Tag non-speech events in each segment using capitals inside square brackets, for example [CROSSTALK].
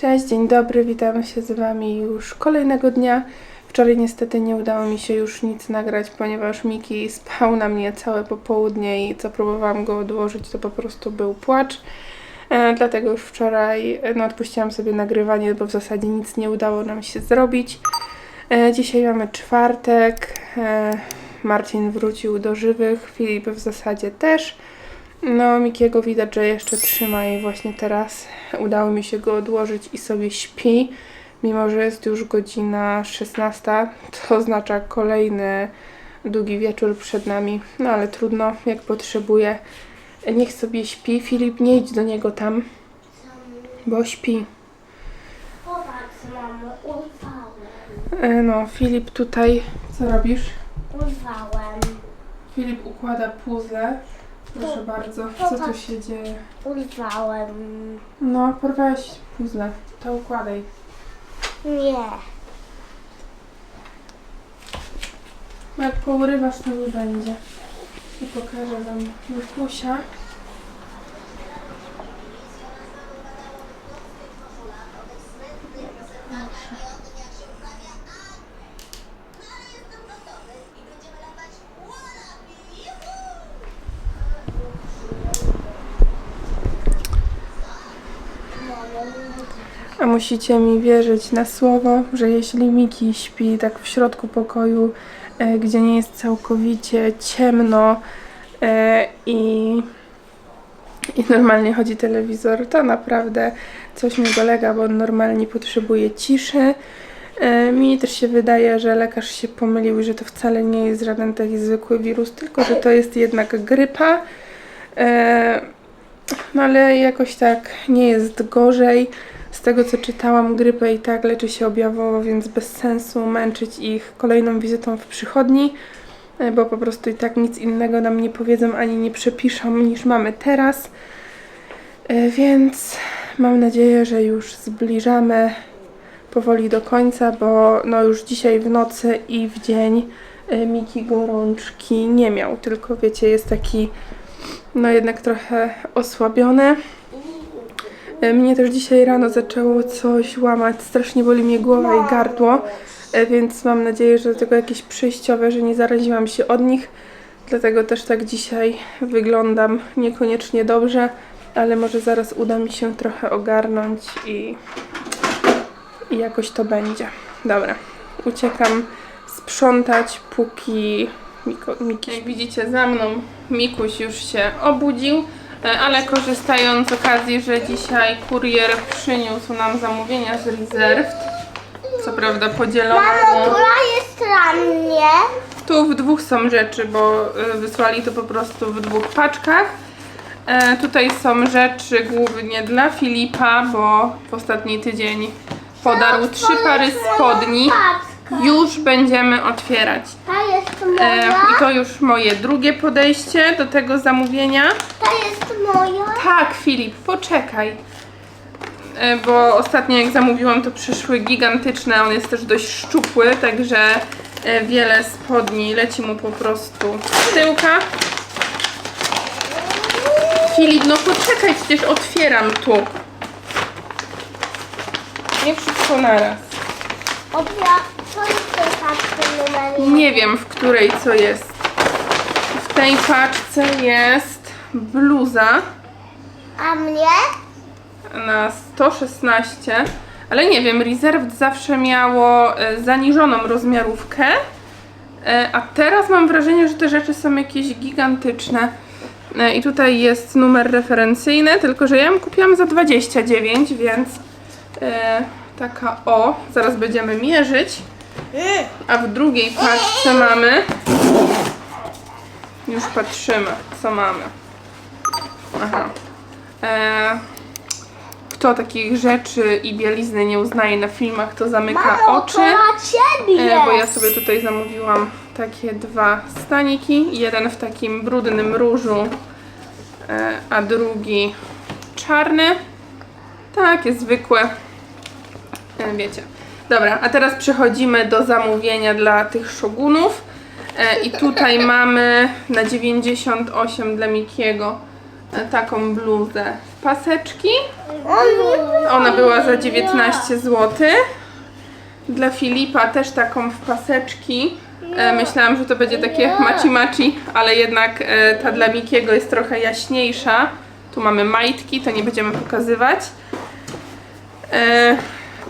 Cześć, dzień dobry, witam się z Wami już kolejnego dnia. Wczoraj niestety nie udało mi się już nic nagrać, ponieważ Miki spał na mnie całe popołudnie i co próbowałam go odłożyć, to po prostu był płacz. E, dlatego już wczoraj e, no, odpuściłam sobie nagrywanie, bo w zasadzie nic nie udało nam się zrobić. E, dzisiaj mamy czwartek. Marcin wrócił do żywych, Filip w zasadzie też. No, Mikiego widać, że jeszcze trzyma i właśnie teraz udało mi się go odłożyć i sobie śpi. Mimo, że jest już godzina 16, to oznacza kolejny długi wieczór przed nami. No ale trudno, jak potrzebuje. Niech sobie śpi. Filip, nie idź do niego tam, bo śpi. Popatrz, mamo, urwałem. E, No, Filip tutaj, co robisz? Urwałem. Filip układa puzzle. Proszę bardzo, co tu się dzieje? Urwałem. No, porwałeś puzzle, to układaj. Nie. Jak pourywasz, to nie będzie. I pokażę Wam Mikusia. A musicie mi wierzyć na słowo, że jeśli Miki śpi tak w środku pokoju, e, gdzie nie jest całkowicie ciemno e, i, i normalnie chodzi telewizor, to naprawdę coś mi dolega, bo on normalnie potrzebuje ciszy. E, mi też się wydaje, że lekarz się pomylił, że to wcale nie jest żaden taki zwykły wirus, tylko że to jest jednak grypa. No ale jakoś tak nie jest gorzej. Z tego co czytałam, grypę i tak leczy się objawowo, więc bez sensu męczyć ich kolejną wizytą w przychodni, e, bo po prostu i tak nic innego nam nie powiedzą ani nie przepiszą niż mamy teraz. E, Więc mam nadzieję, że już zbliżamy powoli do końca, bo no już dzisiaj w nocy i w dzień e, Miki gorączki nie miał, tylko wiecie, jest taki no jednak trochę osłabiony. E, Mnie też dzisiaj rano zaczęło coś łamać, strasznie boli mnie głowa i gardło, e, więc mam nadzieję, że do tego jakieś przejściowe, że nie zaraziłam się od nich. Dlatego też tak dzisiaj wyglądam niekoniecznie dobrze, ale może zaraz uda mi się trochę ogarnąć i, i jakoś to będzie. Dobra, uciekam sprzątać, póki Miko. Jak widzicie za mną, Mikuś już się obudził. E, Ale korzystając z okazji, że dzisiaj kurier przyniósł nam zamówienia z Reserved, co prawda podzielone, Mamo, która jest dla mnie? tu w dwóch są rzeczy, bo e, wysłali to po prostu w dwóch paczkach. E, tutaj są rzeczy głównie dla Filipa, bo w ostatni tydzień podarł trzy pary spodni. Już będziemy otwierać. Ta jest E. I to już moje drugie podejście do tego zamówienia. Jest moja. Tak, Filip, poczekaj. E, Bo ostatnio jak zamówiłam, to przyszły gigantyczne. On jest też dość szczupły, także e, wiele spodni leci mu po prostu z tyłka. Filip, no poczekaj, przecież otwieram tu. Nie wszystko naraz. Co jest numer jeden? Nie wiem, w której co jest. W tej paczce jest bluza. A mnie? na 116, ale nie wiem, Reserved zawsze miało e, zaniżoną rozmiarówkę, e, a teraz mam wrażenie, że te rzeczy są jakieś gigantyczne. E, I tutaj jest numer referencyjny, tylko że ja ją kupiłam za 29, więc e, taka o, zaraz będziemy mierzyć. A w drugiej paczce mamy, już patrzymy, co mamy. Aha. E, kto takich rzeczy i bielizny nie uznaje na filmach, to zamyka Mamo, oczy. to dla ciebie. E, bo ja sobie tutaj zamówiłam takie dwa staniki. Jeden w takim brudnym różu, e, a drugi czarny. Takie zwykłe. E, wiecie. Dobra, a teraz przechodzimy do zamówienia dla tych szogunów. E, I tutaj [LAUGHS] mamy na 98 dla Mikiego taką bluzę w paseczki. On Ona była za 19 zł. Dla Filipa też taką w paseczki. E, myślałam, że to będzie takie maci maci, ale jednak e, ta dla Mikiego jest trochę jaśniejsza. Tu mamy majtki, to nie będziemy pokazywać. E,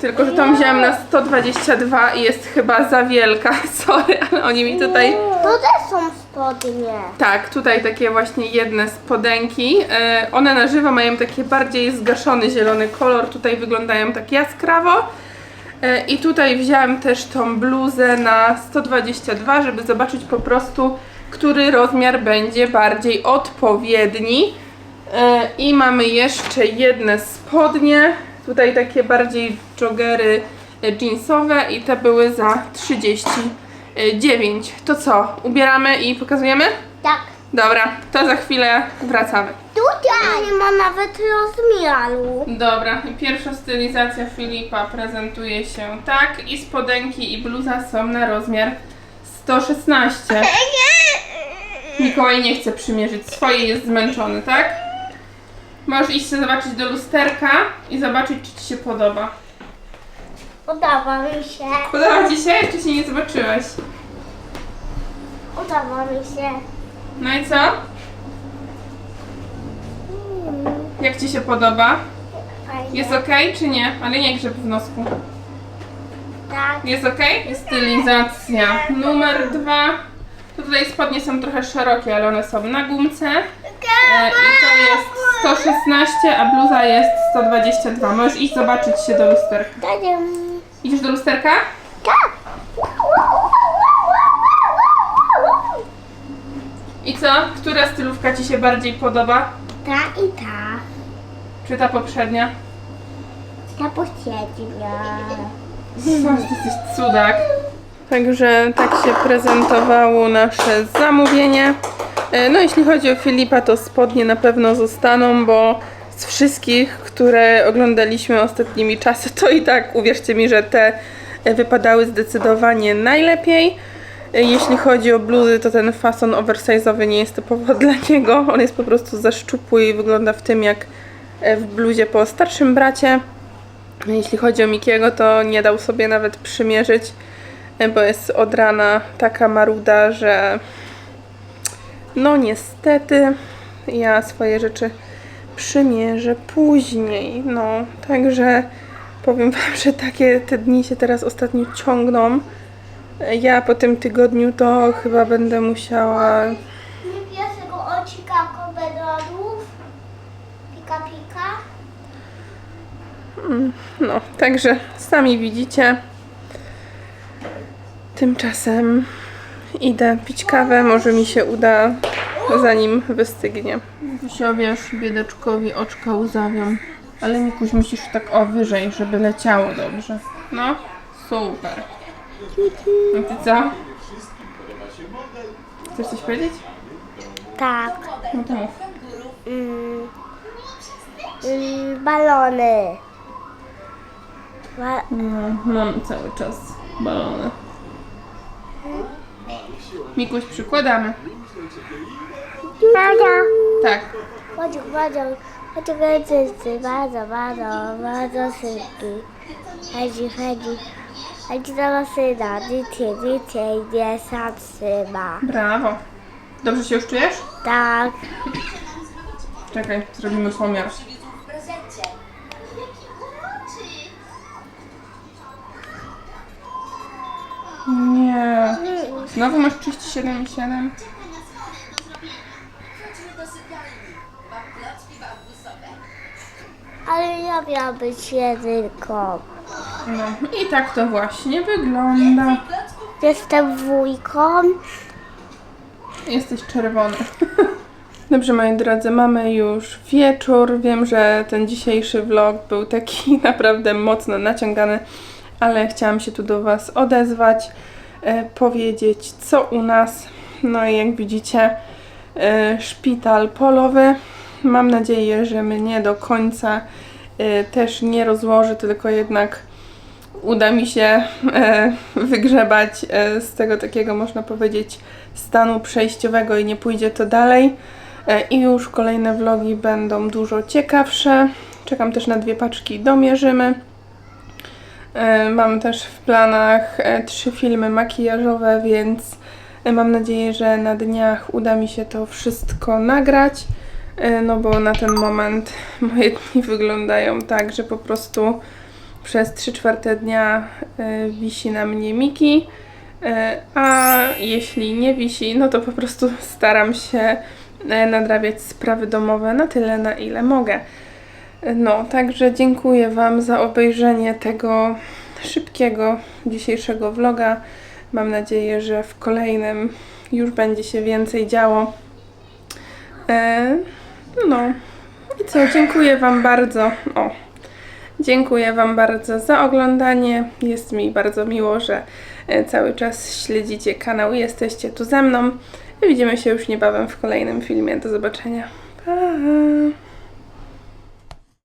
tylko, że tą wziąłem na 122 i jest chyba za wielka. [LAUGHS] Sorry, ale oni mi tutaj To też są spodnie. tak, tutaj takie właśnie jedne spodenki. E, one na żywo mają taki bardziej zgaszony zielony kolor, tutaj wyglądają tak jaskrawo. E, I tutaj wziąłem też tą bluzę na 122, żeby zobaczyć po prostu, który rozmiar będzie bardziej odpowiedni. E, I mamy jeszcze jedne spodnie, tutaj takie bardziej joggery jeansowe i te były za 39. To co, ubieramy i pokazujemy? Tak. Dobra, to za chwilę wracamy. Tutaj nie ma nawet rozmiaru. Dobra, i pierwsza stylizacja Filipa prezentuje się tak i spodenki i bluza są na rozmiar 116. [LAUGHS] Mikołaj nie chce przymierzyć swoje, jest zmęczony, tak? Możesz iść się zobaczyć do lusterka i zobaczyć, czy Ci się podoba. Udało mi się. Podoba Ci się? Jeszcze się nie zobaczyłeś. Udało mi się. No i co? Jak Ci się podoba? Fajnie. Jest ok, czy nie? Ale nie grzeb w nosku. Tak. Jest ok? Stylizacja numer dwa. To tutaj spodnie są trochę szerokie, ale one są na gumce. E, I to jest 116, a bluza jest 122. Możesz iść zobaczyć się do lusterka. Tadam. Idziesz do lusterka? Tak. I co? Która stylówka Ci się bardziej podoba? Ta i ta. Czy ta poprzednia? Ta posiednia. Co, ty jesteś cudak. Także tak się prezentowało nasze zamówienie. E, No jeśli chodzi o Filipa, to spodnie na pewno zostaną, bo z wszystkich, które oglądaliśmy ostatnimi czasy, to i tak uwierzcie mi, że te wypadały zdecydowanie najlepiej. Jeśli chodzi o bluzy, to ten fason oversize'owy nie jest typowo [LAUGHS] dla niego. On jest po prostu za szczupły i wygląda w tym jak e, w bluzie po starszym bracie. Jeśli chodzi o Mikiego, to nie dał sobie nawet przymierzyć, e, bo jest od rana taka maruda, że no niestety ja swoje rzeczy przymierzę później. No, także powiem Wam, że takie te dni się teraz ostatnio ciągną. Ja po tym tygodniu to chyba będę musiała Nie bierz tego ocika komedorów. Pika pika. No, także sami widzicie. Tymczasem idę pić kawę, może mi się uda zanim wystygnie. Się wiesz, biedaczkowi oczka łzawią. Ale Mikuś musisz tak o wyżej, żeby leciało dobrze. No, super. No ty co? Chcesz coś powiedzieć? Tak. No to mów. Mm. Mm, balony. Ba- No, mamy cały czas balony. Mikuś, przykładamy. Bardzo, Tak. bardzo, bardzo, bardzo, bardzo, bardzo, bardzo, bardzo szybki. Chodzi, chodzi. Chodzi do maszyna. Dzisiaj, dzisiaj nie sam trzyma. Brawo. Dobrze się już czujesz? Tak. Czekaj, zrobimy pomiar. Nie. Znowu masz 37,7? Ale ja miałam być jedynką. No i tak to właśnie wygląda. Jestem wujką. Jesteś czerwony. [LAUGHS] Dobrze, moi drodzy, mamy już wieczór. Wiem, że ten dzisiejszy vlog był taki [LAUGHS] naprawdę mocno naciągany, ale chciałam się tu do Was odezwać, e, powiedzieć, co u nas. No i jak widzicie, e, szpital polowy. Mam nadzieję, że mnie do końca e, też nie rozłoży, tylko jednak uda mi się e, wygrzebać e, z tego takiego, można powiedzieć, stanu przejściowego i nie pójdzie to dalej. E, I już kolejne vlogi będą dużo ciekawsze. Czekam też na dwie paczki domierzymy. Mam też w planach trzy filmy makijażowe, więc mam nadzieję, że na dniach uda mi się to wszystko nagrać. E, No bo na ten moment [LAUGHS] moje dni wyglądają tak, że po prostu przez 3 czwarte dnia e, wisi na mnie Miki. E, A jeśli nie wisi, no to po prostu [LAUGHS] staram się nadrabiać sprawy domowe na tyle, na ile mogę. No, także dziękuję Wam za obejrzenie tego szybkiego dzisiejszego vloga. Mam nadzieję, że w kolejnym już będzie się więcej działo. No i co, dziękuję Wam bardzo. O, dziękuję Wam bardzo za oglądanie. Jest mi bardzo miło, że e, cały czas śledzicie kanał i jesteście tu ze mną. Widzimy się już niebawem w kolejnym filmie. Do zobaczenia. Pa!